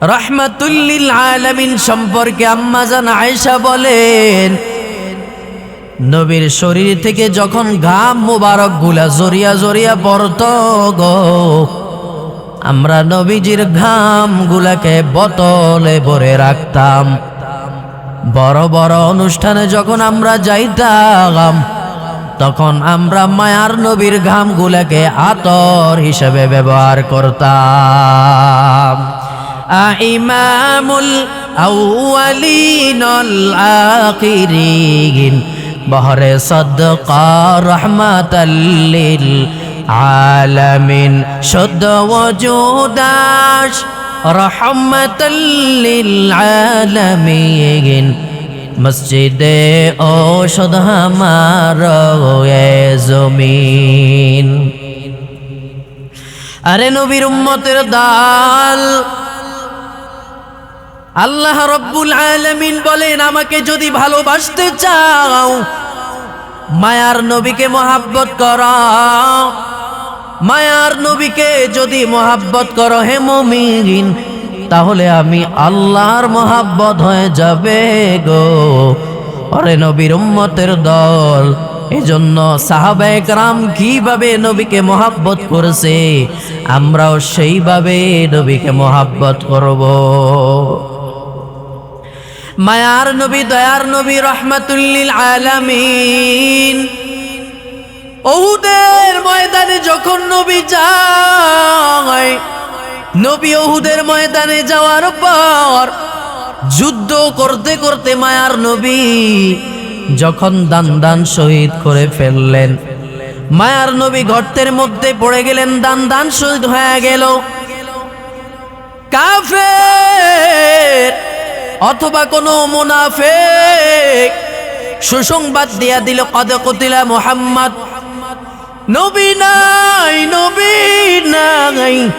রহমাতুল্লিল আলামিন সম্পর্কে আম্মাজান আয়েশা বলেন, নবীর শরীর থেকে যখন ঘাম মুবারকগুলা জরিয়া জরিয়া পড়ত গো, আমরা নবীজির ঘাম গুলাকে বোতলে ভরে রাখতাম। বড় বড় অনুষ্ঠানে যখন আমরা যাইতাম, তখন আমরা মায়ার নবীর ঘামগুলাকে আতর হিসেবে ব্যবহার করতাম। ইমামুল আউয়ালিনুল আখিরিন বহরে সদকা রহমাতাল্লিল আলামিন। শুদ্ধ ওজুদাস রহমাতাল্লিল আলামিন। মসজিদে ঔষধ আমার জমিন। আরে নবীর উম্মতের দাল আল্লাহ রব্বুল আলামিন বলেন, আমাকে যদি ভালোবাসতে চাও, মায়ার নবীকে মোহাব্বত কর। মায়ার নবীকে যদি মোহাব্বত করো, হে মমিন, তাহলে আমি আল্লাহর মোহাব্বত হয়ে যাবে গো। অরে নবীর উম্মতের দল, এজন্য সাহাবায়ে রাম কীভাবে নবীকে মোহাব্বত করেছে, আমরাও সেইভাবে নবীকে মোহাব্বত করব। মায়ার নবী, দয়ার নবী, রহমাতুল্লিল আলামিন। ওহুদের ময়দানে যখন নবী যায়, নবী ওহুদের ময়দানে যাওয়ার পর যুদ্ধ করতে করতে মায়ার নবী যখন দান দান শহীদ করে ফেললেন, মায়ার নবী গর্তের মধ্যে পড়ে গেলেন দান দান শহীদ হয়ে গেল। কাফের অথবা কোনো মুনাফেক সুসংবাদ দিয়া দিল, কদ কতিলা মোহাম্মদ। নবী নাই নবী নাই।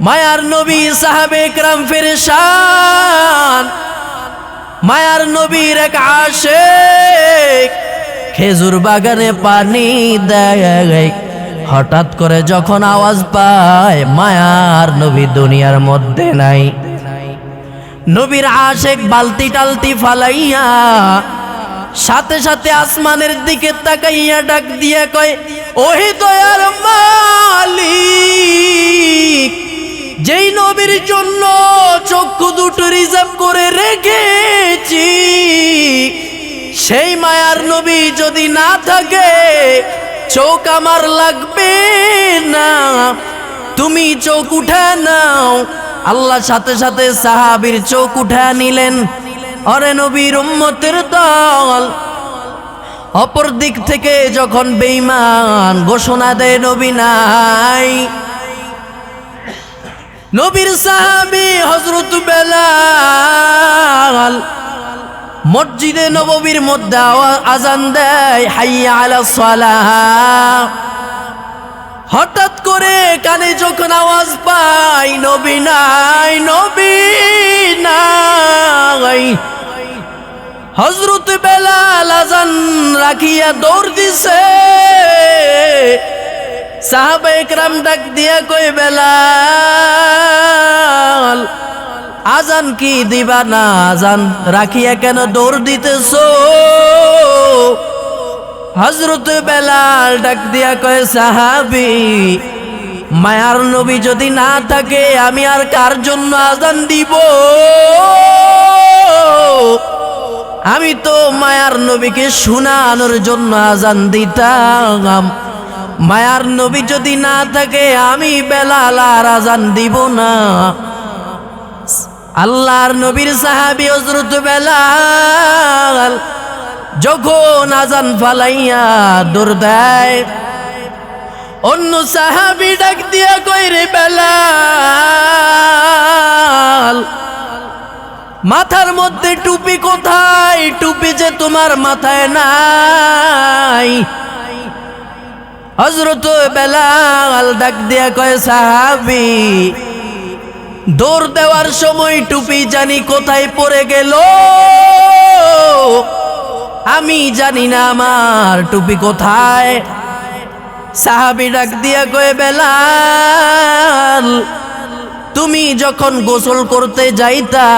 মায়ার নবী সাহাবে একরাম ফেরেশান। মায়ার নবীর এক আশেক খেজুর বাগানে পানি দেয়। হঠাৎ করে যখন আওয়াজ পায়, মায়ার নবী দুনিয়ার মধ্যে নাই। নবীর আশেক বালতি টালতি ফালাইয়া সাথে সাথে আসমানের দিকে তাকাইয়া ডাক দিয়া কয়, ওহে দয়ার মালিক, যেই নবীর জন্য চক্ষু দুটো রিজার্ভ করে রেখেছি, সেই মায়ার নবী যদি না থাকে, চোখ আমার লাগবে না। তুমি চোখ উঠা নাও আল্লাহ সাথে সাথে সাহাবির চোখ উঠা নিলেন। অরে নবীর উম্মতের দল। অপর দিক থেকে যখন বেঈমান ঘোষণা দেয় নবী নাই। নবীর সাহাবি হজরত বেলাল মসজিদে নববীর মধ্যে আজান দেয়, হাইয়া আলা সালাহ। হঠাৎ করে কানে যখন আওয়াজ পাই, নবী নাই, নবী হজরত বেলাল আজান রাখিয়া দৌড় দিছে। সাহাবা একরাম ডাক দিয়া কই বেলাল, আজান কি দিবা না? আজান রাখিয়া কেন দৌড় দিতেছ? হজরত বেলাল ডাক দিয়া কয়, সাহাবি, মায়ার নবী যদি না থাকে, আমি আর কার জন্য আজান দিব? আমি তো মায়ার নবীকে শোনানোর জন্য আজান দিতাম। মায়ার নবী যদি না থাকে, আমি বেলাল আর আজান দিব না। আল্লাহর নবীর সাহাবি হজরত বেলাল যখন আজান ফালাইয়া দূর দেয়, অন্য সাহাবি ডাক দিয়া কইরে বেলাল, মাথার মধ্যে টুপি কোথায়? টুপি যে তোমার মাথায় নাই। হজরত বেলাল ডাক দিয়া কয়, সাহাবি, দৌড় দেওয়ার সময় টুপি জানি কোথায় পড়ে গেল? আমি জানি না আমার টুপি কোথায়। সাহাবি ডাক দিয়া কয়ে, বেলাল, তুমি যখন গোসল করতে যাইতা,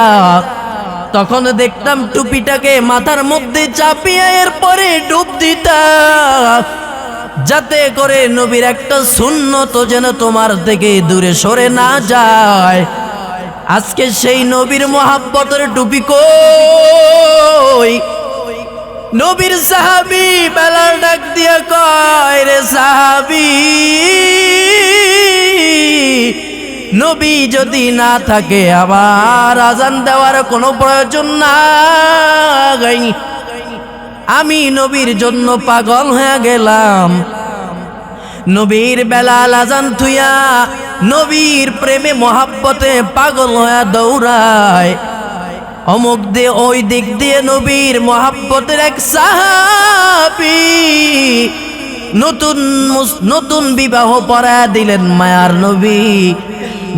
তখন দেখতাম টুপিটাকে মাথার মধ্যে চাপিয়ে এরপরে ডুব দিতা। যাতে করে নবীর একটা শূন্যত যেন তোমার থেকে দূরে সরে না যায়। আজকে সেই নবীর মহাব্বতের টুপি কই? নবীর সাহাবি বেলার ডাক দিয়ে কয়, রে সাহাবি, নবী যদি না থাকে আবার আজান দেওয়ার কোনো প্রয়োজন নাই। আমি নবীর জন্য পাগল হয়ে গেলাম। নবীর বেলাল আজান থুইয়া নবীর প্রেমে মহাব্বতে পাগল হয়ে দৌড়ায়। অমুক দিয়ে ওই দিক দিয়ে নবীর মহাব্বতের এক সাহাবি। নতুন নতুন বিবাহ পড়া দিলেন মায়ার নবী।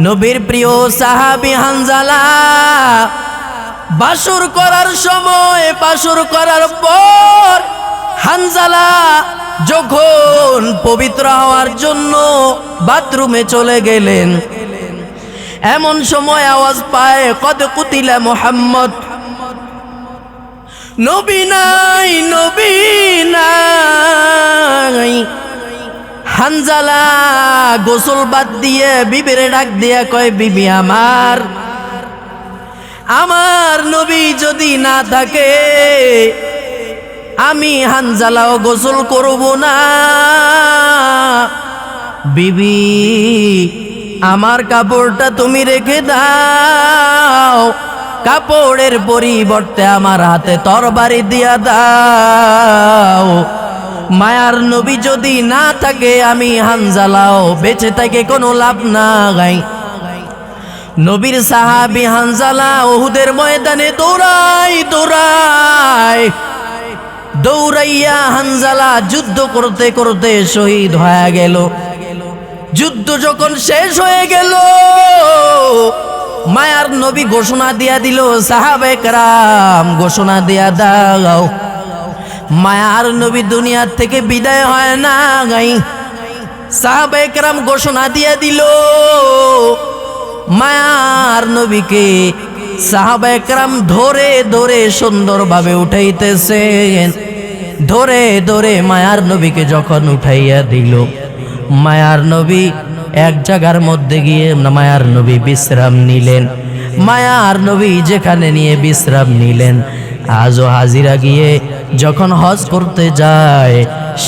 নবীর প্রিয় সাহাবি হানজালা, বাসুর করার সময়, বাসুর করার পর হানজালা যখন পবিত্র হওয়ার জন্য বাথরুমে চলে গেলেন এমন সময় আওয়াজ পায় কত কুতিলা মোহাম্মদ। নবী নাই, নবী হানজালা গোসল বাদ দিয়ে বিবিরে ডাক দিয়া কয়, বিবি আমার। আমার নবী যদি না থাকে, আমি হানজালাও গোসল করব না। বিবি আমার কাপড়টা তুমি রেখে দাও। কাপড়ের পরিবর্তে আমার হাতে তরবারি দিয়া দাও। মায়ার নবী যদি না থাকে, আমি হানজালাও বেঁচে থাকে কোনো লাভ না গাই নবীর সাহাবি হানজালা ওহুদের ময়দানে দৌড়াই দৌড়াই দৌড়াইয়া হানজালা যুদ্ধ করতে করতে শহীদ হয়ে গেল। যুদ্ধ যখন শেষ হয়ে গেল, মায়ার নবী ঘোষণা দিয়া দিল, সাহাবে কারাম ঘোষণা দিয়া দাও। মায়ার নবী দুনিয়ার থেকে বিদায় হয় না গাই। সাহাবে কারাম ঘোষণা দিয়া দিল, মায়ার নবীকে সাহাবা একরাম ধরে ধরে সুন্দরভাবে উঠাইতেছেন। ধরে ধরে মায়ার নবীকে যখন উঠাইয়া দিল মায়ার নবী এক জায়গার মধ্যে গিয়ে মায়ার নবী বিশ্রাম নিলেন। মায়ার নবী যেখানে নিয়ে বিশ্রাম নিলেন। আজও হাজিরা গিয়ে যখন হজ করতে যায়,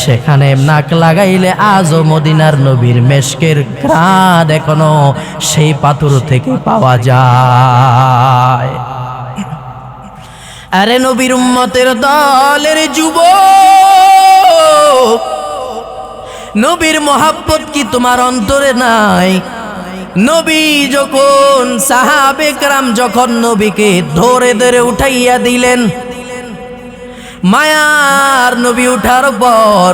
সেখানে নাক লাগাইলে আজও মদিনার নবীর মেশকের ঘ্রাণ এখনও সেই পাথর থেকে পাওয়া যায়। আরে নবীর উম্মতের দলের যুব নবীর মহাব্বত কি তোমার অন্তরে নাই? নবী যখন সাহাবে কারাম যখন নবীকে ধরে ধরে উঠাইয়া দিলেন, মায়ার নবী উঠার পর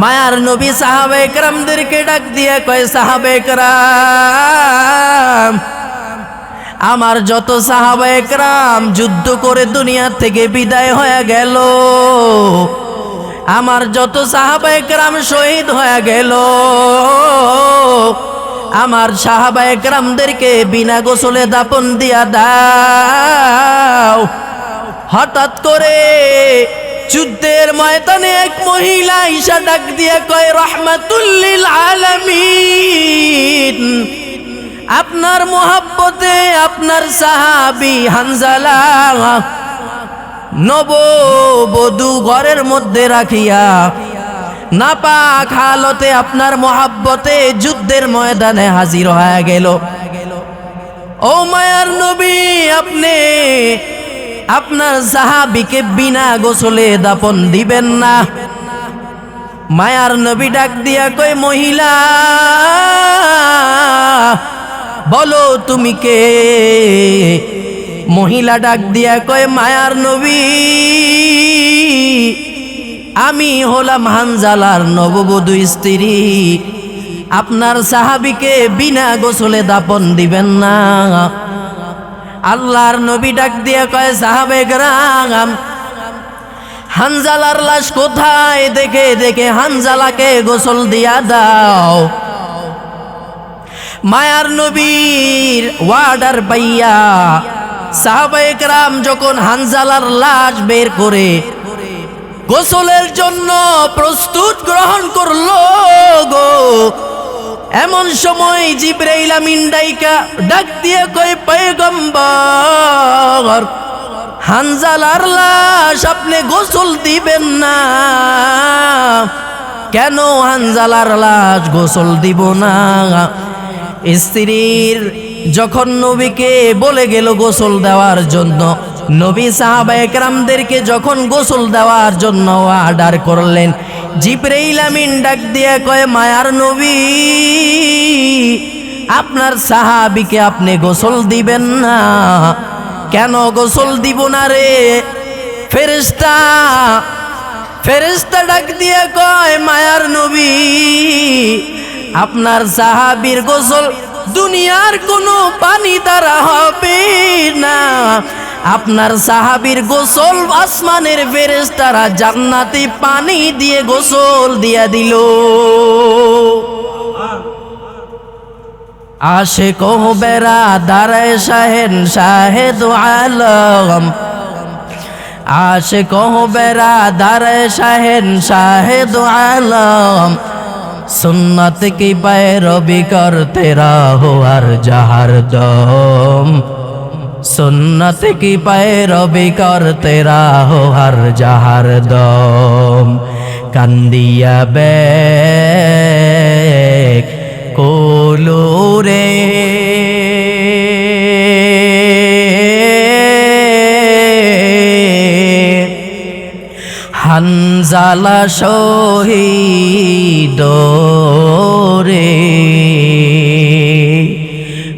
মায়ার নবী সাহাবে একরামদেরকে ডাক দিয়ে কয়, সাহাবে একরাম আমার যত সাহাবা একরাম যুদ্ধ করে দুনিয়া থেকে বিদায় হয়ে গেল। আমার যত সাহাবা একরাম শহীদ হয়ে গেল, আমার সাহাবা একরামদেরকে বিনা গোসলে দাপন দিয়া দাও। হঠাৎ করে যুদ্ধের ময়দানে এক মহিলা ঈশা ডাক দিয়ে কয়, রহমাতুল্লিল আলামিন, আপনার মোহাব্বতে আপনার সাহাবি হানজালা নব বধু ঘরের মধ্যে রাখিয়া নাপাক হালতে আপনার মহাব্বতে যুদ্ধের ময়দানে হাজির হয়ে গেল। ও মায়ার নবী, আপনি আপনার সাহাবিকে বিনা গোসলে দাপন দিবেন না। মায়ার নবী ডাক দিয়া কই মহিলা, বলো তুমি কে? মহিলা ডাক দিয়া কয়, মায়ার নবী, আমি হলাম হানজালার নববধূ স্ত্রী। আপনার সাহাবিকে বিনা গোসলে দাপন দিবেন না। আল্লাহর নবী ডাক দিয়া কয়, সাহাবে গ্রাম, হানজালার লাশ কোথায়? দেখে দেখে হানজালাকে গোসল দিয়া দাও। মায়ার নবীর ওয়ার্ডার পাইয়া সাহাবায়ে রাম যখন হানজালার লাশ বের করে গোসলের জন্য প্রস্তুত গ্রহণ করল গো, এমন সময় জিব্রাইল আমিন ডাইকা ডাক দিয়ে কই পয়গম্বর, হানজালার লাশ আপনি গোসল দিবেন না। কেন হানজালার লাশ গোসল দিব না? স্ত্রীর যখন নবীকে বলে গেল গোসল দেওয়ার জন্য, নবী সাহাবা একরামদেরকে যখন গোসল দেওয়ার জন্য অর্ডার করলেন, জিব্রাইল আমিন ডাক দিয়ে কয়, মায়ার নবী, আপনার সাহাবিকে আপনি গোসল দিবেন না? কেন গোসল দিব না রে? ফেরেস্তা ফেরেস্তা ডাক দিয়ে কয়, মায়ার নবী, আপনার সাহাবির গোসল দুনিয়ার কোনো পানি দ্বারা হবে না। আপনার সাহাবির গোসল আসমানের ফেরেস্তারা জান্নাতি পানি দিয়ে গোসল দিয়া দিল। আশে কহ বেড়া দাঁড়ায় শাহেন শাহেদ আলম। আশে কহ বেড়া দাঁড়ায় শাহেন শাহেদ আলম। সুন্নাত কি পায়রবি করতে রাহো আর যাহার দম সুন্নত কি পায়রবি করতে রাহো আর দম। কান্দিয়া বে কোলুরে। হানজালা শহীদ রে।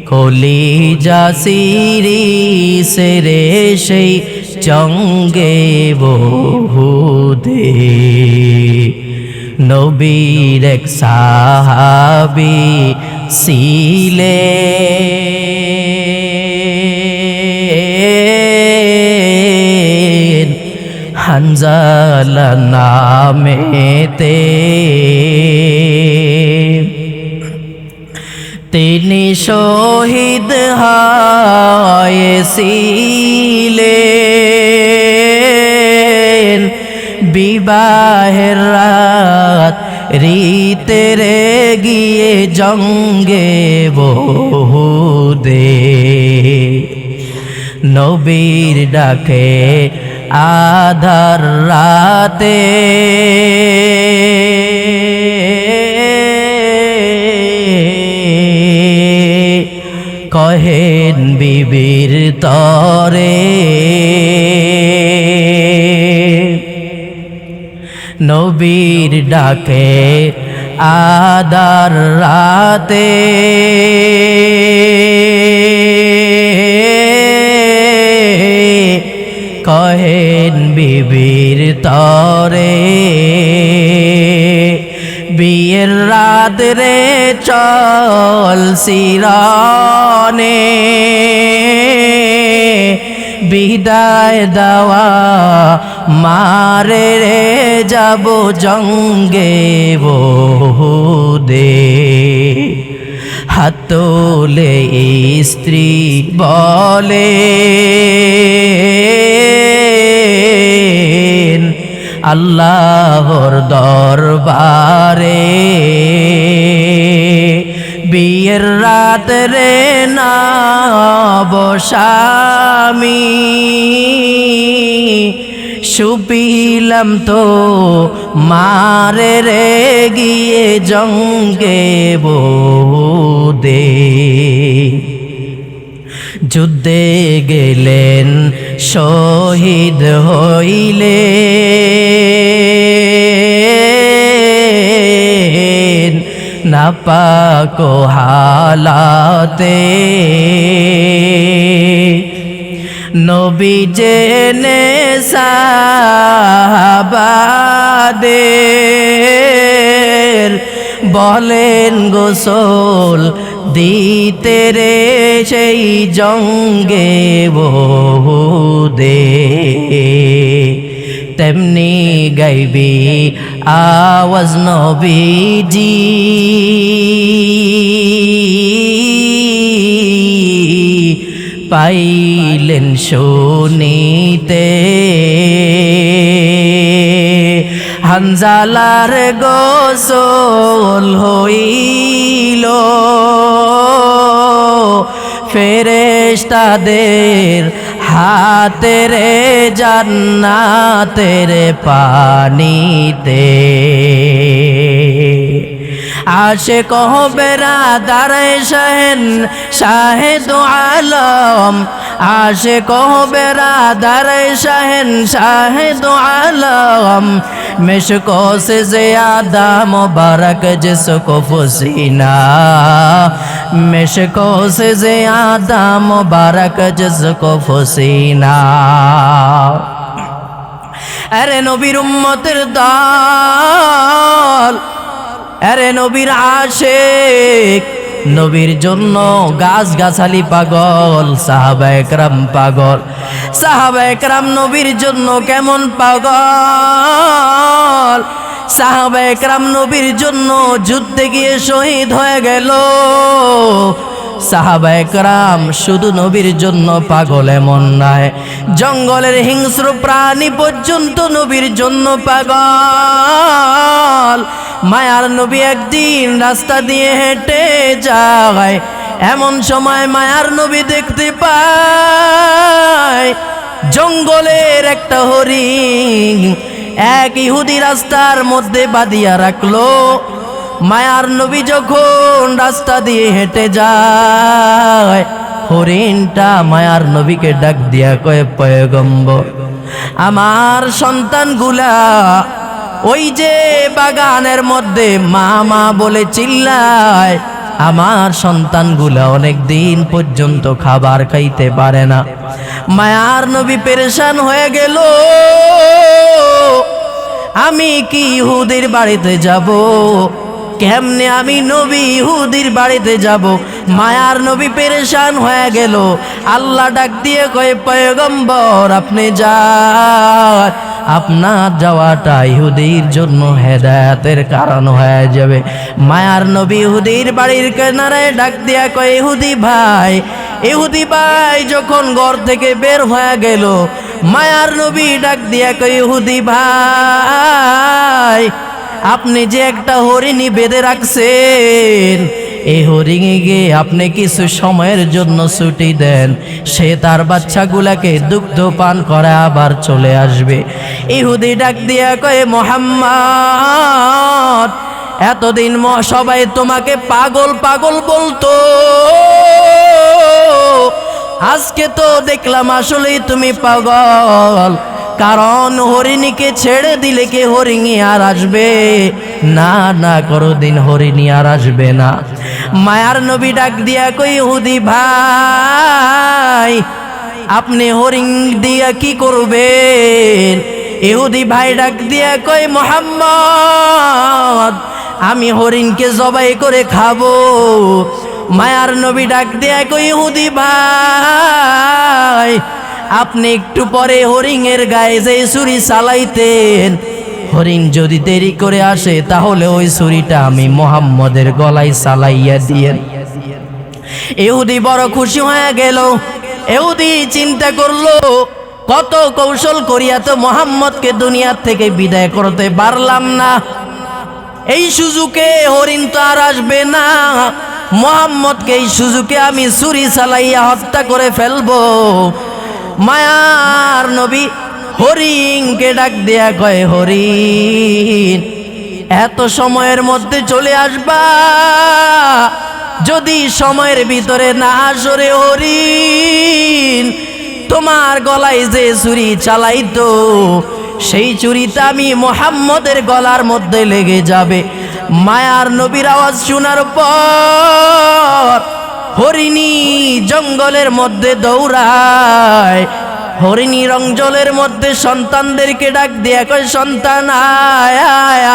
কলি জাসিরি সেরে সেই চঙ্গে বহুদে। নবীর এক সাহাবি সিলে হানজালা নামেতে তিনি শহীদ হয়েছিলেন। বিবাহের রাত রীতেরে গিয়ে জঙ্গে বহুদে। নবীর ডাকে আধার রাতে। কহেন বিবির তরে নবীর ডাকে আদার রাতে। কহেন বিবির তরে, বিয়ের রাত রে চল সিরানে বিদায় দেওয়া মারে রে যাব জঙ্গে বহুদে। হাতলে স্ত্রী বলে আল্লাহর দরবারে বিয়ের রাত রে না বসামি। সুপিলাম তো মারে রে গিয়ে জঙ্গে বোদে। যুদ্ধে গেলেন শহীদ হইলে। নাপাক হালাতে। নবী জেনে সাহাবাদের বলেন গোসল দিতে রে সেই জঙ্গে বহুদে। তেমনি গাইবি আওয়াজ নবীজি। পাইলেন শুনিতে। হানজালার গোসল হইল। ফেরেশতাদের হাতেরে জান্নাতের পানিতে। আশে কহ বেরা দারায় শাহেন শাহেদ আলম আশে কহ বেরা দারায় শাহেন শাহেদ আলম مشکو سے زیادہ مبارک جس کو فسینہ مشکو سے زیادہ مبارک جس کو فسینہ ارے نبیر امتر دال আরে নবীর আশেক, নবীর জন্য গাছ গাছালি পাগল, সাহাবা একরাম পাগল। সাহাবা একরাম নবীর জন্য কেমন পাগল? সাহাবা একরাম নবীর জন্য যুদ্ধে গিয়ে শহীদ হয়ে গেল। সাহাবা একরাম শুধু নবীর জন্য পাগল এমন নয়, জঙ্গলের হিংস্র প্রাণী পর্যন্ত নবীর জন্য পাগল। মায়ার নবী একদিন রাস্তা দিয়ে হেঁটে যায়। এমন সময় মায়ার নবী দেখতে পায়, জঙ্গলের একটা হরিণ এক ইহুদি রাস্তার মধ্যে বাঁধিয়া রাখল। মায়ার নবী যখন রাস্তা দিয়ে হেঁটে যায়, হরিণটা মায়ার নবীকে ডাক দিয়া কয়ে, পয়গম্বর, আমার সন্তানগুলা ওই যে বাগানের মধ্যে মা মা বলে চিল্লায়, আমার সন্তানগুলা অনেক দিন পর্যন্ত খাবার খাইতে পারে না। মায়ার নবী পেরেশান হয়ে গেল। আমি কি ইহুদির বাড়িতে যাব? কেমনে আমি নবী ইহুদির বাড়িতে যাব? মায়ার নবী পেরেশান হয়ে গেল। আল্লাহ ডাক দিয়ে কয়ে, পয়গম্বর, আপনি যান। আপনার যাওয়াটা ইহুদির জন্য হেদায়াতের কারণ হয়ে যাবে। মায়ার নবী ইহুদির বাড়ির কেনারায় ডাক দিয়া কয়, ইহুদি ভাই ইহুদি ভাই, যখন ঘর থেকে বের হয়ে গেল, মায়ার নবী ডাক দিয়া কয়, ইহুদি ভাই, আপনি যে একটা হরিণী বেঁধে রাখছেন এই হরিণে গিয়ে আপনি কিছু সময়ের জন্য ছুটি দেন। সে তার বাচ্চাগুলাকে দুগ্ধ পান করে আবার চলে আসবে। ইহুদি ডাক দিয়া কয়ে, মোহাম্মদ, এতদিন সবাই তোমাকে পাগল পাগল বলতো। আজকে তো দেখলাম আসলেই তুমি পাগল। কারণ হরিণীকে ছেড়ে দিলে কি হরিণী আর আসবে? না না করো দিন হরিণী আর আসবে না। মায়ার নবী ডাক দিয়া কই, হুদি ভাই, আপনি হরিণ দিয়া কি করবেন? ইহুদি ভাই ডাক দিয়া কই, মোহাম্মদ, আমি হরিণকে জবাই করে খাব। মায়ার নবী ডাক দিয়া কই ইহুদি ভাই, আপনি একটু পরে হরিণের গায়ে যে ছুরি চালাইতেন হরিণ যদি দেরি করে আসে, তাহলে ওই ছুরিটা আমি মোহাম্মদের গলায় চালাইয়া দিয়েন এহুদি বড় খুশি হয়ে গেল। এহুদি চিন্তা করল, কত কৌশল করিয়া তো মোহাম্মদকে দুনিয়ার থেকে বিদায় করতে পারলাম না। এই সুযোগে হরিণ তো আর আসবে না। মোহাম্মদকে এই সুযোগে আমি ছুরি চালাইয়া হত্যা করে ফেলব। মায়ার নবী হরিণকে ডাক দেয়া কয় হরিণ, এত সময়ের মধ্যে চলে আসবা। যদি সময়ের ভিতরে না আসরে হরিণ, তোমার গলায় যে চুরি চালাইতো, সেই চুরিটা আমি মোহাম্মদের গলার মধ্যে লেগে যাবে। মায়ার নবীর আওয়াজ শোনার পর হরিণী জঙ্গলের মধ্যে দৌড়ায়। হরিণী রঞ্জলের মধ্যে সন্তানদেরকে ডাক দিয়ে কয়, সন্তান, আয় আয়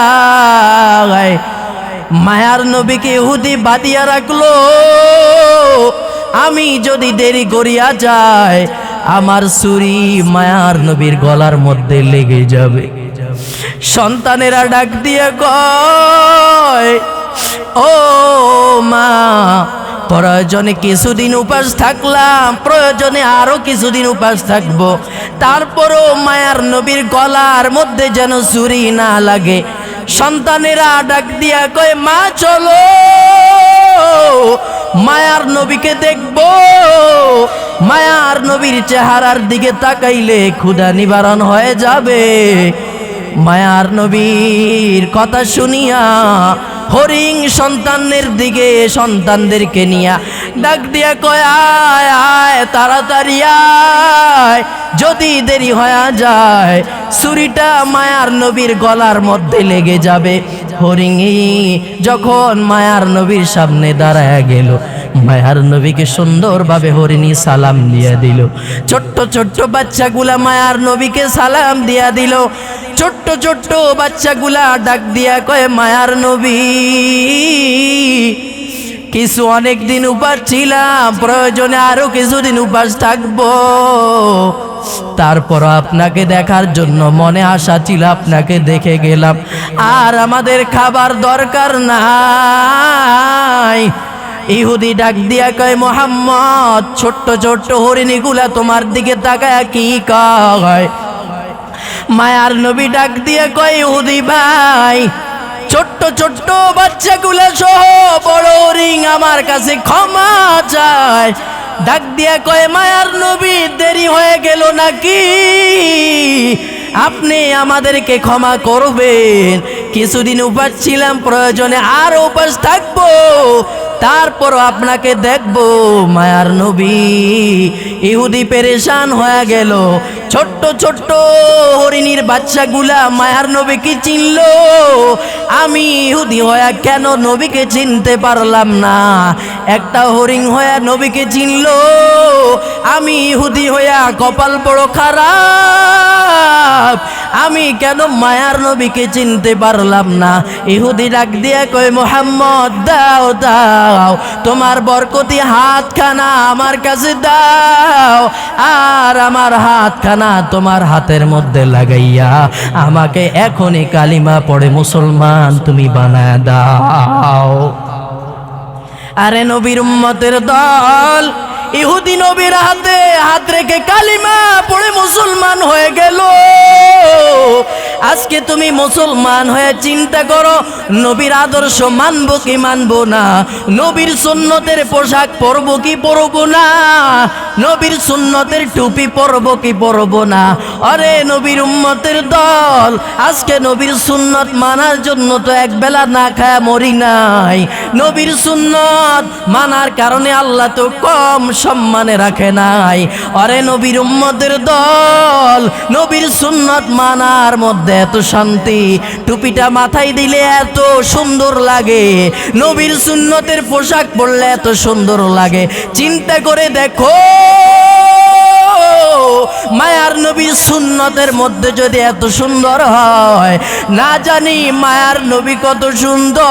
আয় মায়ার নবীকে ইহুদি বাদিয়া রাখল, আমি যদি দেরি করিয়া যাই, আমার ছুরি মায়ার নবীর গলার মধ্যে লেগে যাবে। সন্তানেরা ডাক দিয়ে কয়, ও মা প্রয়োজনে কিছুদিন উপাস থাকলাম, প্রয়োজনে আরও কিছুদিন উপাস থাকব। তারপরও মায়ার নবীর গলার মধ্যে যেন চুরি না লাগে। সন্তানেরা ডাক দিয়া কয়, মা, চলো। মায়ার নবীকে দেখব। মায়ার নবীর চেহারার দিকে তাকাইলে ক্ষুধা নিবারণ হয়ে যাবে। মায়ার নবীর কথা শুনিয়া হরিং সন্তানের দিকে সন্তানদেরকে নিয়া ডাক দিয়া কয়, আয় আয়, তাড়াতাড়ি আয়। যদি দেরি হয়ে যায়, ছুরিটা মায়ার নবীর গলার মধ্যে লেগে যাবে। হরিণী, যখন মায়ার নবীর সামনে দাঁড়ায় গেল, মায়ার নবীকে সুন্দরভাবে হরিণী সালাম দিয়া দিল। ছোট্ট ছোট্ট বাচ্চাগুলা মায়ার নবীকে সালাম দিয়া দিল। ছোট্ট ছোট্ট বাচ্চাগুলা ডাক দিয়া কয়, মায়ার নবী, কিছু অনেক দিন উপাস ছিলাম, প্রয়োজনে আরও কিছুদিন উপাস থাকব। তারপর আপনাকে দেখার জন্য মনে আশা ছিল আপনাকে দেখে গেলাম। আর আমাদের খাবার দরকার নাই। ইহুদি ডাক দিয়া কয়, মোহাম্মদ, ছোট্ট ছোট্ট হরিণীগুলা তোমার দিকে তাকায় কি কয়? মায়ার নবী ডাক দিয়ে কয়, ইহুদি ভাই, ছোট্ট ছোট্ট বাচ্চাগুলো সহ বড় রিং আমার কাছে ক্ষমা চায়। ডাক দিয়া কয়, মায়ার নবী, দেরি হয়ে গেল নাকি? আপনি আমাদেরকে ক্ষমা করবেন। কিছুদিন উপাস ছিলাম, প্রয়োজনে আর উপাস থাকব। তারপর আপনাকে দেখব, মায়ার নবী। ইহুদি পেরেশান হয়ে গেল। ছোট্ট ছোট্ট হরিণীর বাচ্চাগুলা মায়ার নবীকে চিনল। আমি ইহুদি হয়া কেন নবীকে চিনতে পারলাম না? একটা হরিণ হয়া নবীকে চিনল। আমি ইহুদি হইয়া কপাল বড় খারাপ। আমি কেন মায়ার নবীকে চিনতে পারলাম না? ইহুদি ডাক দিয়ে কই মোহাম্মদ, দাও দাও। তোমার বরকতি হাতখানা আমার কাছে দাও। আর আমার হাতখানা তোমার হাতের মধ্যে লাগাইয়া, আমাকে এখনই কালিমা পড়ে মুসলমান তুমি বানায় দাও। আরে নবীর উম্মতের দল, ইহুদি নবীর হাতে হাত রেখে কালিমা পড়ে মুসলমান হয়ে গেল। আজকে তুমি মুসলমান হয়ে চিন্তা করো, নবীর আদর্শ মানবো কি মানবো না? নবীর সুন্নতের পোশাক পরবো কি পরবো না? নবীর সুন্নতের টুপি পরবো কি পরবো না? আরে নবীর উম্মতের দল, আজকে নবীর সুন্নত মানার জন্য তো এক বেলা না খায় মরি নাই। নবীর সুন্নত মানার কারণে আল্লাহ তো কম সম্মানে রাখে নাই। আরে নবীর উম্মতের দল, নবীর সুন্নত মানার মধ্যে এত শান্তি। টুপিটা মাথায় দিলে এত সুন্দর লাগে। নবীর সুন্নতের পোশাক পরলে এত সুন্দর লাগে। চিন্তা করে দেখো মায়ার নবীর সুন্নতের মধ্যে যদি এত সুন্দর হয়, না জানি মায়ার নবী কত সুন্দর।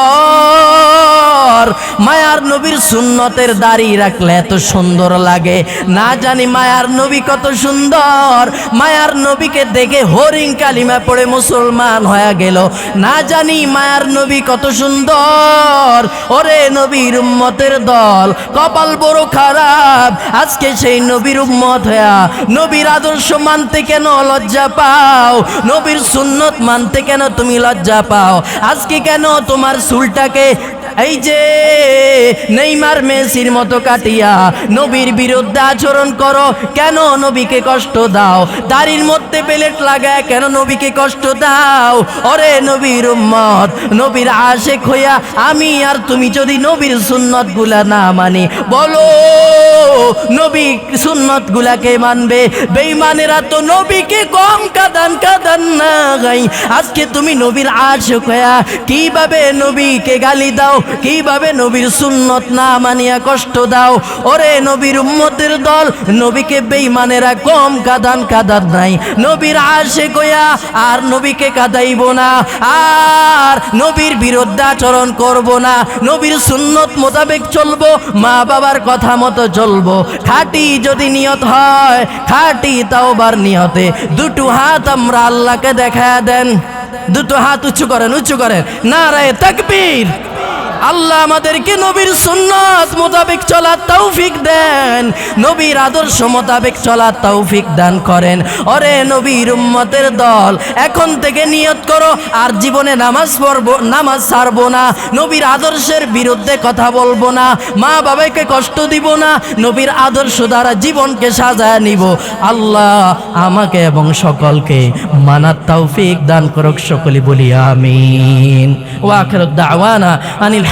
মায়ার নবীর সুন্নতের দাড়ি রাখলে এত সুন্দর লাগে, না জানি মায়ার নবী কত সুন্দর। মায়ার নবীকে দেখে হরিং কালিমা পড়ে মুসলমান হয়ে গেল, না জানি মায়ার নবী কত সুন্দর। ওরে নবীর উম্মতের দল, কপাল বড় খারাপ, আজকে সেই নবীর উম্মত হয়া নবীর আদর্শ মানতে কেন লজ্জা পাও? নবীর সুন্নত মানতে কেন তুমি লজ্জা পাও? আজকে কেন তোমার চুলটাকে এই যে নেইমার মেসির মতো কাটিয়া নবীর বিরুদ্ধে আচরণ করো, কেন নবীকে কষ্ট দাও? দাড়ির মধ্যে প্লেট লাগায় কেন নবীকে কষ্ট দাও? ওরে নবীর উম্মত, নবীর আশেক হইয়া আমি আর তুমি যদি নবীর সুন্নতগুলা না মানি, বলো নবী সুন্নত গুলাকে মানবে? বেঈমানেরা তো নবীকে কম কাদান কাদান না গাই আজকে তুমি নবীর আশেক হইয়া কীভাবে নবীকে গালি দাও? কীভাবে নবীর সুন্নত না মানিয়া কষ্ট দাও? ওরে নবীর উম্মতের দল, নবীকে বেঈমানেরা কম কাদান কাদান নাই। নবীর আশে কইয়া আর নবীকে কাদাইব না। আর নবীর বিরুদ্ধে আচরণ করব না। নবীর সুন্নত মোতাবেক চলবো মা বাবার কথা মতো চলবো। খাটি যদি নিয়ত হয়, খাটি তাও বার নিয়তে। দুটো হাত আমরা আল্লাহকে দেখা দেন। দুটো হাত উঁচু করেন উঁচু করেন। না রে তাকবীর। আল্লাহ আমাদেরকে নবীর সুন্নত মোতাবেক চলার তৌফিক দেন। নবীর আদর্শ মোতাবেক চলার তৌফিক দান করেন। অরে নবীর উম্মতের দল, এখন থেকে নিয়ত করো, আর জীবনে নামাজ পড়ব, নামাজ ছাড়বো না। নবীর আদর্শের বিরুদ্ধে কথা বলব না মা বাবাকে কষ্ট দিব না, নবীর আদর্শ দ্বারা জীবনকে সাজায় নিব। আল্লাহ আমাকে এবং সকলকে মানার তৌফিক দান করুক, সকলে বলি আমিন। ওয়াখির দাওয়ানা আনিল